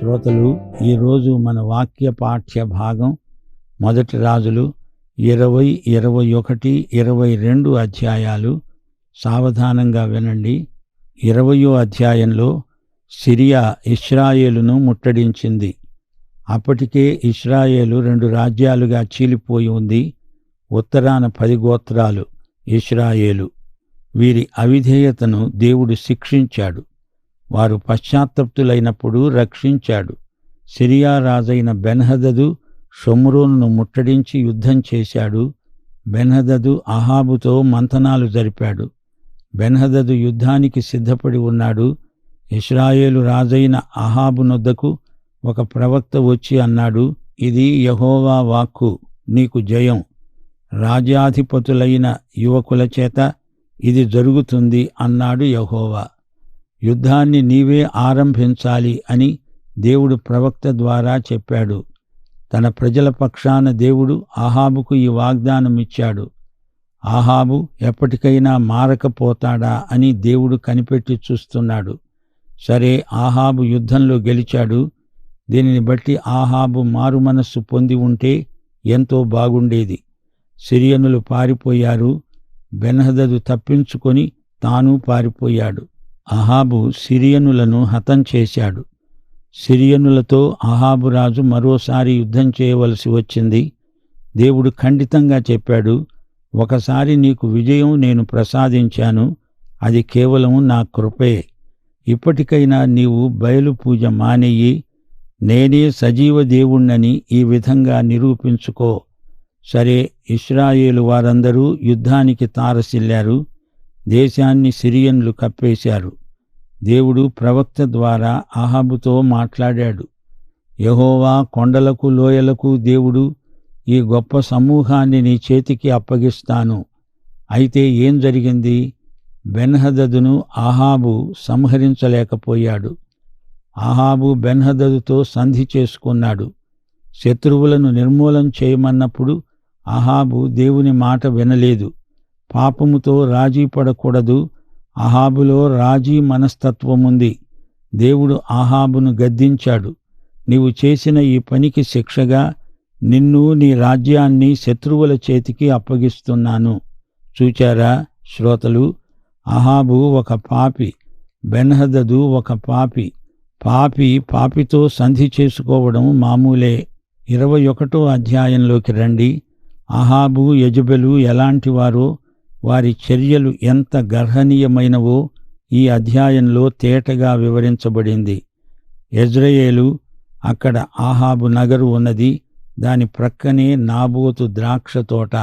శ్రోతలు ఈరోజు మన వాక్య పాఠ్య భాగం మొదటి రాజులు ఇరవై ఇరవై ఒకటి ఇరవై రెండు అధ్యాయాలు. సావధానంగా వినండి. ఇరవయో అధ్యాయంలో సిరియా ఇస్రాయేలును ముట్టడించింది. అప్పటికే ఇస్రాయేలు రెండు రాజ్యాలుగా చీలిపోయి ఉంది. ఉత్తరాన పది గోత్రాలు ఇస్రాయేలు. వీరి అవిధేయతను దేవుడు శిక్షించాడు. వారు పశ్చాత్తప్తులైనప్పుడు రక్షించాడు. సిరియా రాజైన బెన్హదదు షొమ్రోను ముట్టడించి యుద్ధం చేశాడు. బెన్హదదు అహాబుతో మంతనాలు జరిపాడు. బెన్హదదు యుద్ధానికి సిద్ధపడి ఉన్నాడు. ఇస్రాయేలు రాజైన అహాబు నొద్దకు ఒక ప్రవక్త వచ్చి అన్నాడు ఇది యహోవా వాక్కు నీకు జయం. రాజ్యాధిపతులైన యువకుల చేత ఇది జరుగుతుంది అన్నాడు యహోవా. యుద్ధాన్ని నీవే ఆరంభించాలి అని దేవుడు ప్రవక్త ద్వారా చెప్పాడు. తన ప్రజల పక్షాన దేవుడు ఆహాబుకు ఈ వాగ్దానం ఇచ్చాడు ఆహాబు ఎప్పటికైనా మారకపోతాడా అని దేవుడు కనిపెట్టి చూస్తున్నాడు. సరే ఆహాబు యుద్ధంలో గెలిచాడు. దీనిని బట్టి ఆహాబు మారు మనస్సు పొంది ఉంటే ఎంతో బాగుండేది. సిరియనులు పారిపోయారు. బెనహదదు తప్పించుకొని తాను పారిపోయాడు. అహాబు సిరియనులను హతం చేశాడు. సిరియనులతో అహాబు రాజు మరోసారి యుద్ధం చేయవలసి వచ్చింది. దేవుడు ఖండితంగా చెప్పాడు ఒకసారి నీకు విజయం నేను ప్రసాదించాను అది కేవలం నా కృపే. ఇప్పటికైనా నీవు బయలు పూజ మానేయి నేనే సజీవ దేవుణ్ణని ఈ విధంగా నిరూపించుకో. సరే ఇస్రాయేలు వారందరూ యుద్ధానికి తారసిల్లారు. దేశాన్ని సిరియన్లు కప్పేశారు. దేవుడు ప్రవక్త ద్వారా అహాబుతో మాట్లాడాడు. యహోవా కొండలకు లోయలకు దేవుడు ఈ గొప్ప సమూహాన్ని నీ చేతికి అప్పగిస్తాను. అయితే ఏం జరిగింది? బెన్హదదును ఆహాబు సంహరించలేకపోయాడు. ఆహాబు బెన్హదదుతో సంధి చేసుకున్నాడు. శత్రువులను నిర్మూలం చేయమన్నప్పుడు అహాబు దేవుని మాట వినలేదు. పాపముతో రాజీ పడకూడదు. అహాబులో రాజీ మనస్తత్వముంది. దేవుడు ఆహాబును గద్దించాడు. నీవు చేసిన ఈ పనికి శిక్షగా నిన్ను నీ రాజ్యాన్ని శత్రువుల చేతికి అప్పగిస్తున్నాను. చూచారా శ్రోతలు అహాబు ఒక పాపి బెన్హదదు ఒక పాపి. పాపి పాపితో సంధి చేసుకోవడం మామూలే. ఇరవై ఒకటో అధ్యాయంలోకి రండి. అహాబు యజబెలు ఎలాంటివారో వారి చర్యలు ఎంత గర్హనీయమైనవో ఈ అధ్యాయంలో తేటగా వివరించబడింది. ఎజ్రయేలు అక్కడ ఆహాబు నగరు ఉన్నది. దాని ప్రక్కనే నాబోతు ద్రాక్ష తోట.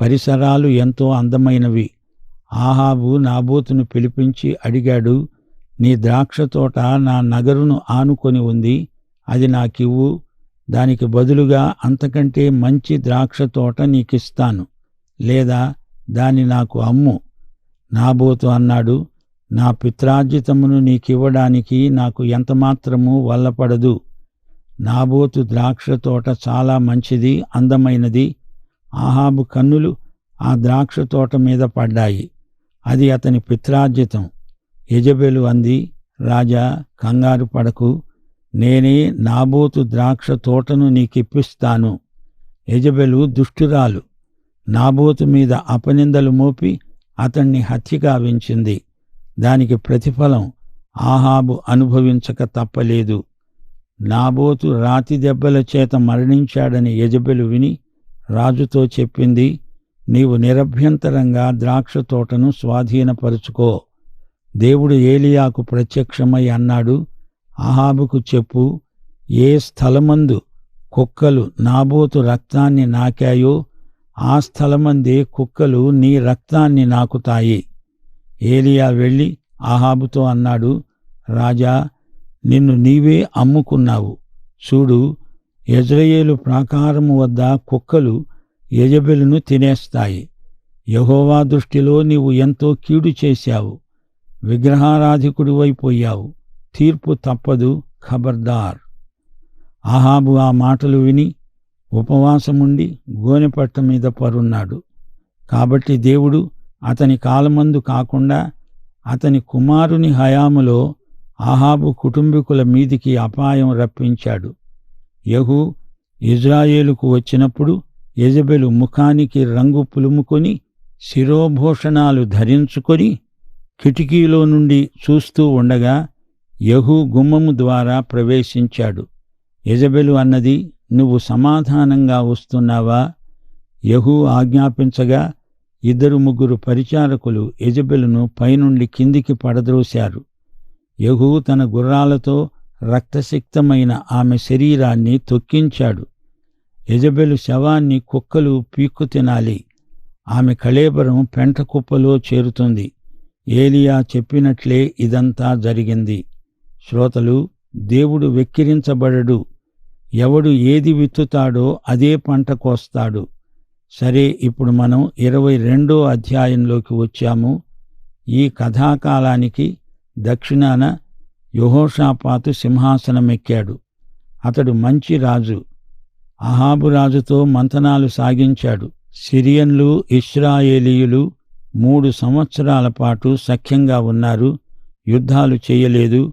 పరిసరాలు ఎంతో అందమైనవి. ఆహాబు నాబోతును పిలిపించి అడిగాడు నీ ద్రాక్ష తోట నా నగరును ఆనుకొని ఉంది. అది నాకివ్వు. దానికి బదులుగా అంతకంటే మంచి ద్రాక్ష తోట నీకిస్తాను. లేదా దాన్ని నాకు అమ్ము. నాబోతు అన్నాడు నా పిత్రార్జితమును నీకివ్వడానికి నాకు ఎంతమాత్రమూ వల్లపడదు. నాబోతు ద్రాక్ష తోట చాలా మంచిది అందమైనది. ఆహాబు కన్నులు ఆ ద్రాక్ష తోట మీద పడ్డాయి. అది అతని పిత్రార్జితం. యజబెలు అంది రాజా కంగారు పడకు. నేనే నాబోతు ద్రాక్ష తోటను నీకిప్పిస్తాను. యజబెలు దుష్టురాలు. నాబోతు మీద అపనిందలు మోపి అతణ్ణి హత్యగావించింది దానికి ప్రతిఫలం ఆహాబు అనుభవించక తప్పలేదు. నాబోతు రాతి దెబ్బల చేత మరణించాడని యజబెలు విని రాజుతో చెప్పింది నీవు నిరభ్యంతరంగా ద్రాక్ష తోటను స్వాధీనపరుచుకో. దేవుడు ఏలియాకు ప్రత్యక్షమై అన్నాడు. ఆహాబుకు చెప్పు ఏ స్థలమందు కుక్కలు నాబోతు రక్తాన్ని నాకాయో ఆ స్థలమందే కుక్కలు నీ రక్తాన్ని నాకుతాయి. ఏలియా వెళ్ళి ఆహాబుతో అన్నాడు రాజా నిన్ను నీవే అమ్ముకున్నావు. చూడు యజ్రయేలు ప్రాకారము వద్ద కుక్కలు యజబెలును తినేస్తాయి. యహోవా దృష్టిలో నీవు ఎంతో కీడు చేశావు. విగ్రహారాధికుడివైపోయావు తీర్పు తప్పదు ఖబర్దార్. ఆహాబు ఆ మాటలు విని ఉపవాసముండి గోనెపట్ట మీద పరున్నాడు కాబట్టి దేవుడు అతని కాలమందు కాకుండా అతని కుమారుని హయాములో ఆహాబు కుటుంబీకుల మీదికి అపాయం రప్పించాడు. యహు ఇజ్రాయేలుకు వచ్చినప్పుడు యజబెలు ముఖానికి రంగు పులుముకొని శిరోభూషణాలు ధరించుకొని కిటికీలో నుండి చూస్తూ ఉండగా యహు గుమ్మము ద్వారా ప్రవేశించాడు. యజబెలు అన్నది నువ్వు సమాధానంగా వస్తున్నావా? యహూ ఆజ్ఞాపించగా ఇద్దరు ముగ్గురు పరిచారకులు యజబెలును పైనుండి కిందికి పడద్రోశారు. యహూ తన గుర్రాలతో రక్తసిక్తమైన ఆమె శరీరాన్ని తొక్కించాడు. యజబెలు శవాన్ని కుక్కలు పీక్కు తినాలి. ఆమె కళేబరం పెంట కుప్పలో చేరుతుంది. ఏలియా చెప్పినట్లే ఇదంతా జరిగింది. శ్రోతలు దేవుడు వెక్కిరించబడడు. ఎవడు ఏది విత్తుతాడో అదే పంట కోస్తాడు. సరే ఇప్పుడు మనం ఇరవై రెండో అధ్యాయంలోకి వచ్చాము. ఈ కథాకాలానికి దక్షిణాన యహోషాపాతు సింహాసనమెక్కాడు. అతడు మంచి రాజు. అహాబు రాజుతో మంతనాలు సాగించాడు. సిరియన్లు ఇస్రాయేలీయులు మూడు సంవత్సరాల పాటు సఖ్యంగా ఉన్నారు. యుద్ధాలు చేయలేదు.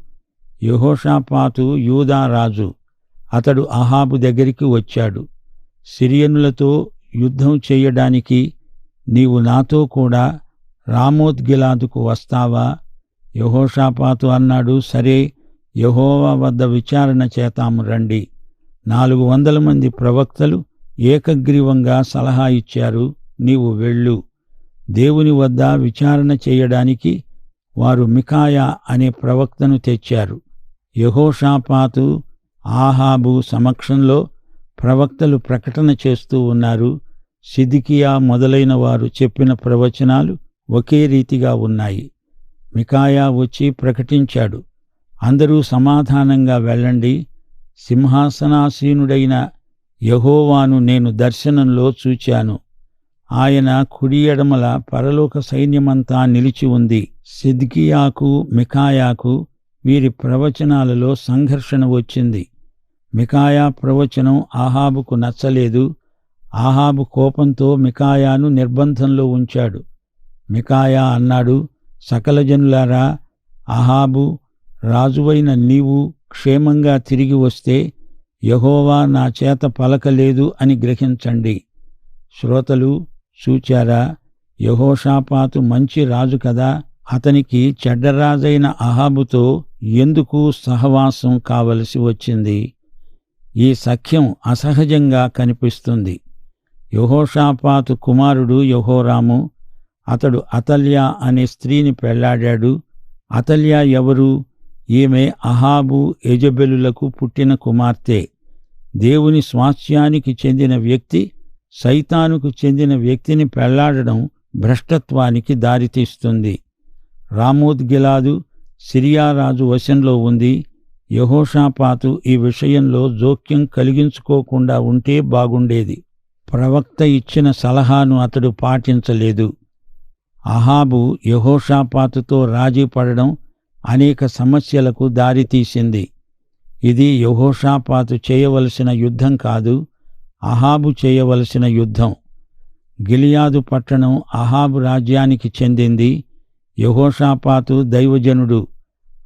యహోషాపాతు యూదా రాజు అతడు అహాబు దగ్గరికి వచ్చాడు. సిరియనులతో యుద్ధం చేయడానికి నీవు నాతో కూడా రామోద్గిలాదుకు వస్తావా? యహోషాపాతు అన్నాడు. సరే యహోవా వద్ద విచారణ చేతాము రండి. నాలుగు వందల మంది ప్రవక్తలు ఏకగ్రీవంగా సలహా ఇచ్చారు. నీవు వెళ్ళు. దేవుని వద్ద విచారణ చేయడానికి వారు మికాయా అనే ప్రవక్తను తెచ్చారు. యహోషాపాతు ఆహాబు సమక్షంలో ప్రవక్తలు ప్రకటన చేస్తూ ఉన్నారు. సిదికియా మొదలైన వారు చెప్పిన ప్రవచనాలు ఒకే రీతిగా ఉన్నాయి. మికాయా వచ్చి ప్రకటించాడు. అందరూ సమాధానంగా వెళ్ళండి. సింహాసనాసీనుడైన యహోవాను నేను దర్శనంలో చూచాను. ఆయన కుడి ఎడమల పరలోక సైన్యమంతా నిలిచి ఉంది. సిద్కియాకు మికాయాకు వీరి ప్రవచనాలలో సంఘర్షణ వచ్చింది. మికాయా ప్రవచనం ఆహాబుకు నచ్చలేదు. ఆహాబు కోపంతో మికాయాను నిర్బంధంలో ఉంచాడు. మికాయా అన్నాడు సకల జనులారా అహాబు రాజువైన నీవు క్షేమంగా తిరిగి వస్తే యహోవా నా చేత పలకలేదు అని గ్రహించండి. శ్రోతలు చూచారా యహోషాపాతు మంచి రాజు కదా అతనికి చెడ్డరాజైన అహాబుతో ఎందుకు సహవాసం కావలసి వచ్చింది? ఈ సఖ్యం అసహజంగా కనిపిస్తుంది. యహోషాపాతు కుమారుడు యహోరాము అతడు అతల్యా అనే స్త్రీని పెళ్ళాడాడు. అతల్యా ఎవరు? ఈమె అహాబు యజబెలులకు పుట్టిన కుమార్తె. దేవుని స్వాస్థ్యానికి చెందిన వ్యక్తి సైతానుకు చెందిన వ్యక్తిని పెళ్ళాడడం భ్రష్టత్వానికి దారితీస్తుంది. రామోద్గిలాదు సిరియారాజు వశంలో ఉంది. యహోషాపాతు ఈ విషయంలో జోక్యం కలిగించుకోకుండా ఉంటే బాగుండేది. ప్రవక్త ఇచ్చిన సలహాను అతడు పాటించలేదు. అహాబు యహోషాపాతుతో రాజీ పడడం అనేక సమస్యలకు దారితీసింది ఇది యహోషాపాతు చేయవలసిన యుద్ధం కాదు అహాబు చేయవలసిన యుద్ధం. గిలియాదు పట్టణం అహాబు రాజ్యానికి చెందింది. యహోషాపాతు దైవజనుడు.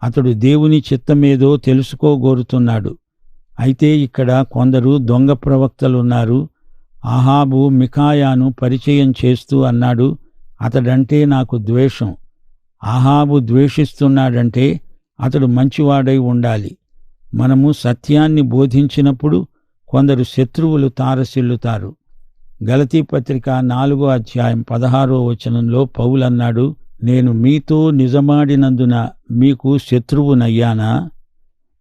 అతడు దేవుని చిత్తమేదో తెలుసుకోగోరుతున్నాడు. అయితే ఇక్కడ కొందరు దొంగ ప్రవక్తలున్నారు. అహాబు మికాయాను పరిచయం చేస్తూ అన్నాడు అతడంటే నాకు ద్వేషం. అహాబు ద్వేషిస్తున్నాడంటే అతడు మంచివాడై ఉండాలి. మనము సత్యాన్ని బోధించినప్పుడు కొందరు శత్రువులు తారసిల్లుతారు. గలతీ పత్రిక నాలుగో అధ్యాయం పదహారో వచనంలో పౌలన్నాడు నేను మీతో నిజమాడినందున మీకు శత్రువునయ్యానా?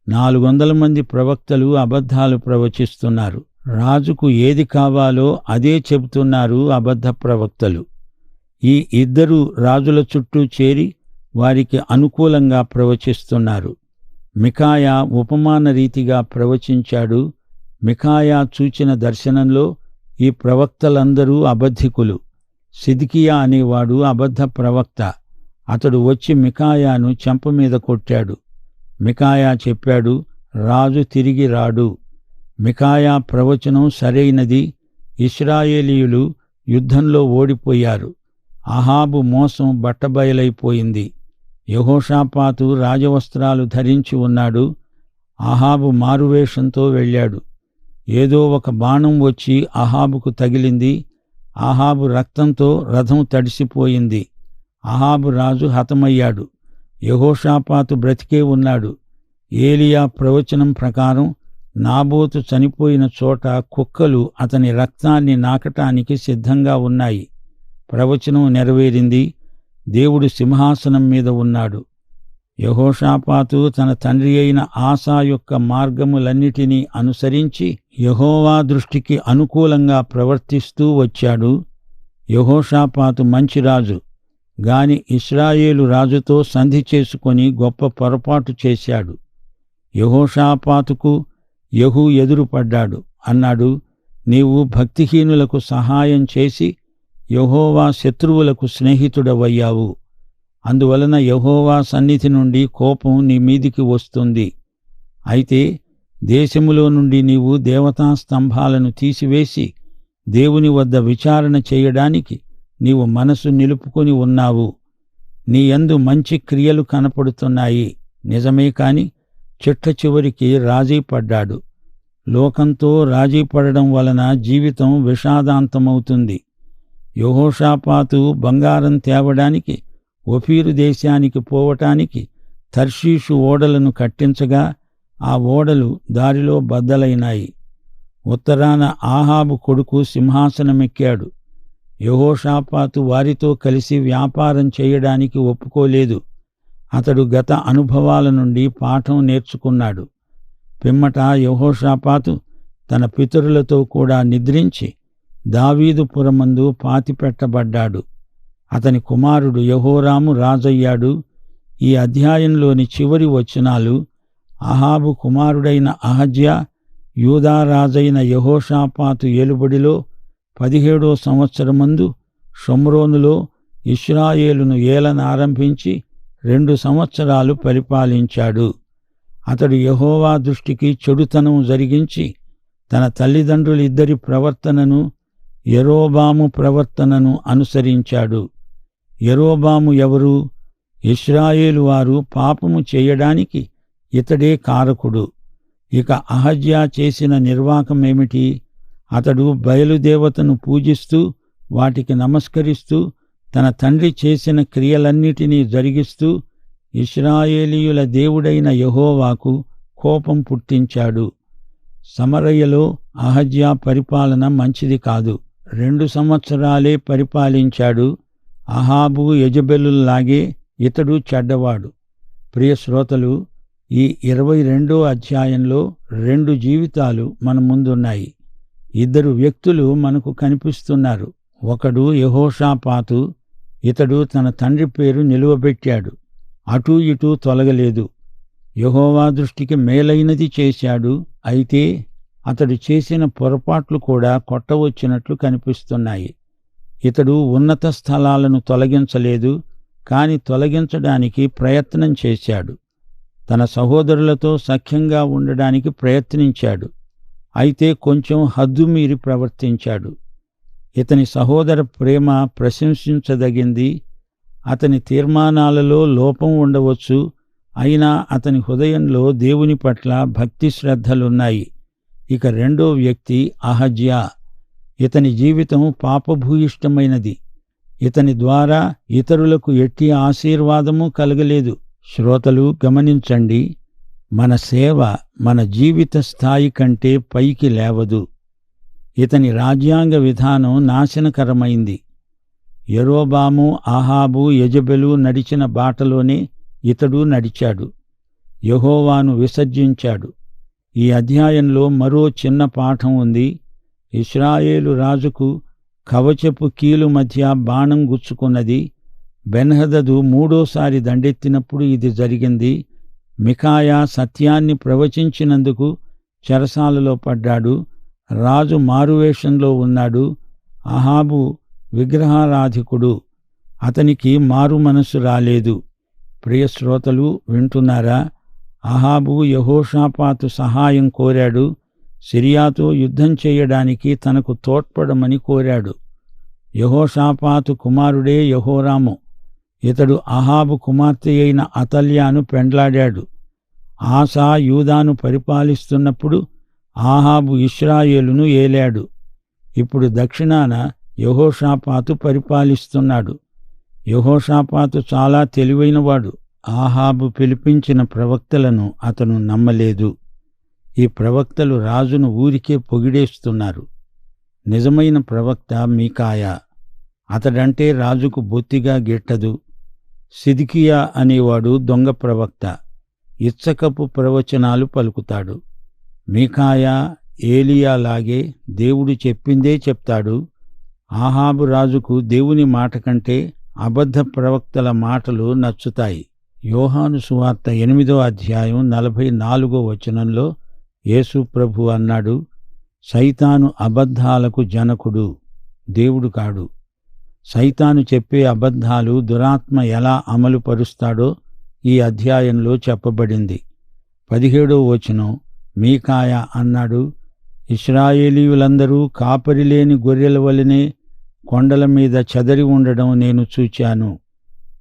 నాలుగు వందల మంది ప్రవక్తలు అబద్ధాలు ప్రవచిస్తున్నారు. రాజుకు ఏది కావాలో అదే చెబుతున్నారు అబద్ధ ప్రవక్తలు. ఈ ఇద్దరు రాజుల చుట్టూ చేరి వారికి అనుకూలంగా ప్రవచిస్తున్నారు. మికాయా ఉపమాన రీతిగా ప్రవచించాడు. మికాయా చూచిన దర్శనంలో ఈ ప్రవక్తలందరూ అబద్ధికులు. సిద్కియా అనేవాడు అబద్ధ ప్రవక్త. అతడు వచ్చి మికాయాను చెంప మీద కొట్టాడు. మికాయా చెప్పాడు రాజు తిరిగి రాడు. మికాయా ప్రవచనం సరైనది. ఇస్రాయేలీయులు యుద్ధంలో ఓడిపోయారు. అహాబు మోసం బట్టబయలైపోయింది. యహోషాపాతు రాజవస్త్రాలు ధరించి ఉన్నాడు. అహాబు మారువేషంతో వెళ్ళాడు. ఏదో ఒక బాణం వచ్చి అహాబుకు తగిలింది. అహాబు రక్తంతో రథం తడిసిపోయింది. అహాబు రాజు హతమయ్యాడు. యహోషాపాతు బ్రతికే ఉన్నాడు. ఏలియా ప్రవచనం ప్రకారం నాబోతు చనిపోయిన చోట కుక్కలు అతని రక్తాన్ని నాకటానికి సిద్ధంగా ఉన్నాయి. ప్రవచనం నెరవేరింది. దేవుడు సింహాసనం మీద ఉన్నాడు. యహోషాపాతు తన తండ్రి అయిన ఆశా యొక్క మార్గములన్నిటినీ అనుసరించి యహోవా దృష్టికి అనుకూలంగా ప్రవర్తిస్తూ వచ్చాడు. యహోషాపాతు మంచి రాజు. గాని ఇస్రాయేలు రాజుతో సంధి చేసుకొని గొప్ప పొరపాటు చేశాడు. యహోషాపాతుకు యహు ఎదురుపడ్డాడు అన్నాడు నీవు భక్తిహీనులకు సహాయం చేసి యహోవా శత్రువులకు స్నేహితుడవయ్యావు. అందువలన యహోవా సన్నిధి నుండి కోపం నీ మీదికి వస్తుంది. అయితే దేశములో నుండి నీవు దేవతా స్తంభాలను తీసివేసి దేవుని వద్ద విచారణ చేయడానికి నీవు మనసు నిలుపుకొని ఉన్నావు. నీ యందు మంచి క్రియలు కనపడుతున్నాయి. నిజమే కాని చిట్ట చివరికి రాజీ పడ్డాడు. లోకంతో రాజీ పడడం వలన జీవితం విషాదాంతమవుతుంది. యహోషాపాతు బంగారం తేవడానికి ఒఫీరు దేశానికి పోవటానికి తర్షీషు ఓడలను కట్టించగా ఆ ఓడలు దారిలో బద్దలైనాయి. ఉత్తరాన ఆహాబు కొడుకు సింహాసనమెక్కాడు. యహోషాపాతు వారితో కలిసి వ్యాపారం చేయడానికి ఒప్పుకోలేదు. అతడు గత అనుభవాల నుండి పాఠం నేర్చుకున్నాడు. పిమ్మట యహోషాపాతు తన పితరులతో కూడా నిద్రించి దావీదుపురమందు పాతిపెట్టబడ్డాడు. అతని కుమారుడు యహోరాము రాజయ్యాడు. ఈ అధ్యాయంలోని చివరి వచనాలు అహాబు కుమారుడైన అహజ్యా యూదారాజైన యహోషాపాతు ఏలుబడిలో పదిహేడో సంవత్సరమందు షమ్రోనులో ఇస్రాయేలును ఏలనారంభించి రెండు సంవత్సరాలు పరిపాలించాడు. అతడు యహోవా దృష్టికి చెడుతనం జరిగించి తన తల్లిదండ్రులిద్దరి ప్రవర్తనను ఎరోబాము ప్రవర్తనను అనుసరించాడు. యరోబాము ఎవరు? ఇస్రాయేలు వారు పాపము చేయడానికి ఇతడే కారకుడు. ఇక అహజ్యా చేసిన నిర్వాకమేమిటి అతడు బయలుదేవతను పూజిస్తూ వాటికి నమస్కరిస్తూ తన తండ్రి చేసిన క్రియలన్నిటినీ జరిగిస్తూ ఇస్రాయేలీయుల దేవుడైన యహోవాకు కోపం పుట్టించాడు. సమరయ్యలో అహజ్యా పరిపాలన మంచిది కాదు. రెండు సంవత్సరాలే పరిపాలించాడు. అహాబు యజబెలుల్లాగే ఇతడు చెడ్డవాడు. ప్రియ శ్రోతలు ఈ ఇరవై రెండో అధ్యాయంలో రెండు జీవితాలు మన ముందున్నాయి. ఇద్దరు వ్యక్తులు మనకు కనిపిస్తున్నారు. ఒకడు యహోషాపాతు ఇతడు తన తండ్రి పేరు నిలువబెట్టాడు. అటూ ఇటూ తొలగలేదు. యహోవా దృష్టికి మేలైనది చేశాడు. అయితే అతడు చేసిన పొరపాట్లు కూడా కొట్టవచ్చినట్లు కనిపిస్తున్నాయి. ఇతడు ఉన్నత స్థలాలను తొలగించలేదు కాని తొలగించడానికి ప్రయత్నం చేశాడు. తన సహోదరులతో సఖ్యంగా ఉండడానికి ప్రయత్నించాడు. అయితే కొంచెం హద్దుమీరి ప్రవర్తించాడు. ఇతని సహోదర ప్రేమ ప్రశంసించదగింది. అతని తీర్మానాలలో లోపం ఉండవచ్చు. అయినా అతని హృదయంలో దేవుని పట్ల భక్తి శ్రద్ధలున్నాయి. ఇక రెండో వ్యక్తి అహజ్యా. ఇతని జీవితం పాపభూయిష్టమైనది. ఇతని ద్వారా ఇతరులకు ఎట్టి ఆశీర్వాదము కలగలేదు. శ్రోతలు గమనించండి మన సేవ మన జీవిత స్థాయి కంటే పైకి లేవదు. ఇతని రాజ్యాంగ విధానం నాశనకరమైంది. ఎరోబాము ఆహాబు యజబెలు నడిచిన బాటలోనే ఇతడు నడిచాడు. యహోవాను విసర్జించాడు. ఈ అధ్యాయంలో మరో చిన్న పాఠం ఉంది. ఇస్రాయేలు రాజుకు కవచపు కీలు మధ్య బాణం గుచ్చుకున్నది. బెన్హదదు మూడోసారి దండెత్తినప్పుడు ఇది జరిగింది. మికాయా సత్యాన్ని ప్రవచించినందుకు చెరసాలలో పడ్డాడు. రాజు మారువేషంలో ఉన్నాడు. అహాబు విగ్రహారాధికుడు. అతనికి మారు మనసు రాలేదు. ప్రియశ్రోతలు వింటున్నారా? అహాబు యహోషాపాతు సహాయం కోరాడు. సిరియాతో యుద్ధం చేయడానికి తనకు తోడ్పడమని కోరాడు. యహోషాపాతు కుమారుడే యహోరాము. ఇతడు అహాబు కుమార్తె అయిన అతల్యాను పెండ్లాడాడు. ఆసా యూదాను పరిపాలిస్తున్నప్పుడు ఆహాబు ఇష్రాయేలును ఏలాడు. ఇప్పుడు దక్షిణాన యహోషాపాతు పరిపాలిస్తున్నాడు. యహోషాపాతు చాలా తెలివైనవాడు. ఆహాబు పిలిపించిన ప్రవక్తలను అతను నమ్మలేదు. ఈ ప్రవక్తలు రాజును ఊరికే పొగిడేస్తున్నారు. నిజమైన ప్రవక్త మీకాయా అతడంటే రాజుకు బొత్తిగా గిట్టదు. సిదికియా అనేవాడు దొంగ ప్రవక్త ఇచ్చకపు ప్రవచనాలు పలుకుతాడు. మీకాయా ఏలియాలాగే దేవుడు చెప్పిందే చెప్తాడు. ఆహాబు రాజుకు దేవుని మాట కంటే అబద్ధ ప్రవక్తల మాటలు నచ్చుతాయి. యోహాను సువార్త ఎనిమిదో అధ్యాయం నలభై నాలుగో వచనంలో యేసుప్రభు అన్నాడు సైతాను అబద్ధాలకు జనకుడు దేవుడు కాడు. సైతాను చెప్పే అబద్ధాలు దురాత్మ ఎలా అమలు పరుస్తాడో ఈ అధ్యాయంలో చెప్పబడింది. పదిహేడో వచనం మీకాయ అన్నాడు ఇస్రాయేలీయులందరూ కాపరిలేని గొర్రెల వలనే కొండల మీద చెదరి ఉండడం నేను చూచాను.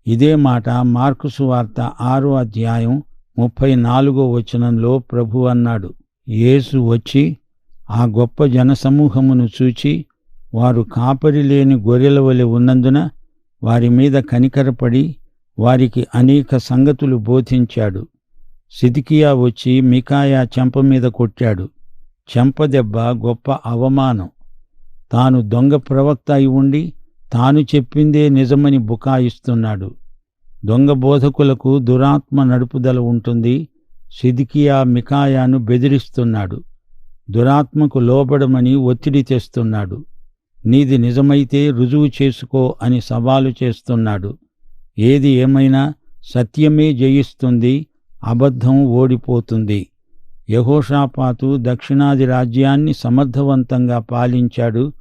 ఇదే మాట మార్కుసు వార్త ఆరో అధ్యాయం ముప్పై నాలుగో వచనంలో ప్రభు అన్నాడు. యేసు వచ్చి ఆ గొప్ప జనసమూహమును చూచి వారు కాపరి లేని గొర్రెల వలె ఉన్నందున వారి మీద కనికరపడి వారికి అనేక సంగతులు బోధించాడు. సిదికియా వచ్చి మికాయా చెంప మీద కొట్టాడు. చెంపదెబ్బ గొప్ప అవమానం. తాను దొంగ ప్రవక్త అయి ఉండి తాను చెప్పిందే నిజమని బుకాయిస్తున్నాడు. దొంగ బోధకులకు దురాత్మ నడుపుదల ఉంటుంది. సిదికియా మికాయాను బెదిరిస్తున్నాడు. దురాత్మకు లోబడమని ఒత్తిడి తెస్తున్నాడు నీది నిజమైతే రుజువు చేసుకో అని సవాలు చేస్తున్నాడు. ఏది ఏమైనా సత్యమే జయిస్తుంది అబద్ధం ఓడిపోతుంది. యహోషాపాతు దక్షిణాది రాజ్యాన్ని సమర్థవంతంగా పాలించాడు.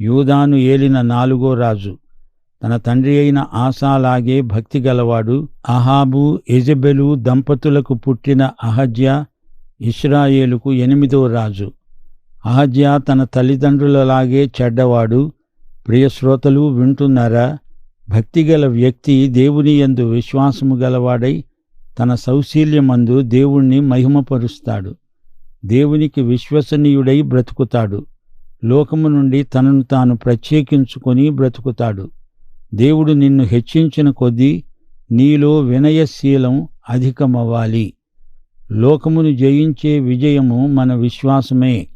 యూదాను ఏలిన నాలుగో రాజు. తన తండ్రి అయిన ఆసాలాగే భక్తి గలవాడు. అహాబు ఎజబెలు దంపతులకు పుట్టిన అహజ్య ఇస్రాయేలుకు ఎనిమిదో రాజు. అహజ్య తన తల్లిదండ్రులలాగే చెడ్డవాడు. ప్రియశ్రోతలు వింటున్నారా? భక్తిగల వ్యక్తి దేవుని యందు విశ్వాసము గలవాడై తన సౌశీల్యమందు దేవుణ్ణి మహిమపరుస్తాడు. దేవునికి విశ్వసనీయుడై బ్రతుకుతాడు. లోకము నుండి తనను తాను ప్రత్యేకించుకొని బ్రతుకుతాడు. దేవుడు నిన్ను హెచ్చించిన కొద్దీ నీలో వినయశీలం అధికమవ్వాలి. లోకమును జయించే విజయము మన విశ్వాసమే.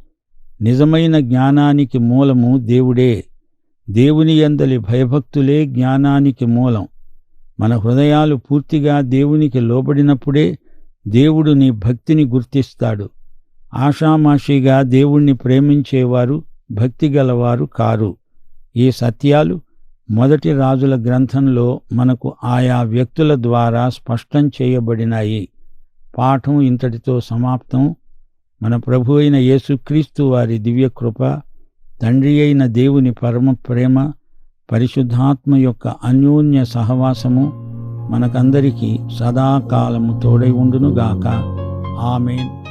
నిజమైన జ్ఞానానికి మూలము దేవుడే. దేవుని యందలి భయభక్తులే జ్ఞానానికి మూలం. మన హృదయాలు పూర్తిగా దేవునికి లోబడినప్పుడే దేవుడు నీ భక్తిని గుర్తిస్తాడు. ఆషామాషిగా దేవుణ్ణి ప్రేమించేవారు భక్తిగలవారు కారు. ఈ సత్యాలు మొదటి రాజుల గ్రంథంలో మనకు ఆయా వ్యక్తుల ద్వారా స్పష్టం చేయబడినాయి. పాఠం ఇంతటితో సమాప్తం. మన ప్రభు అయిన యేసుక్రీస్తు వారి దివ్యకృప తండ్రి అయిన దేవుని పరమ ప్రేమ పరిశుద్ధాత్మ యొక్క అన్యోన్య సహవాసము మనకందరికీ సదాకాలము తోడై ఉండునుగాక. ఆమెన్.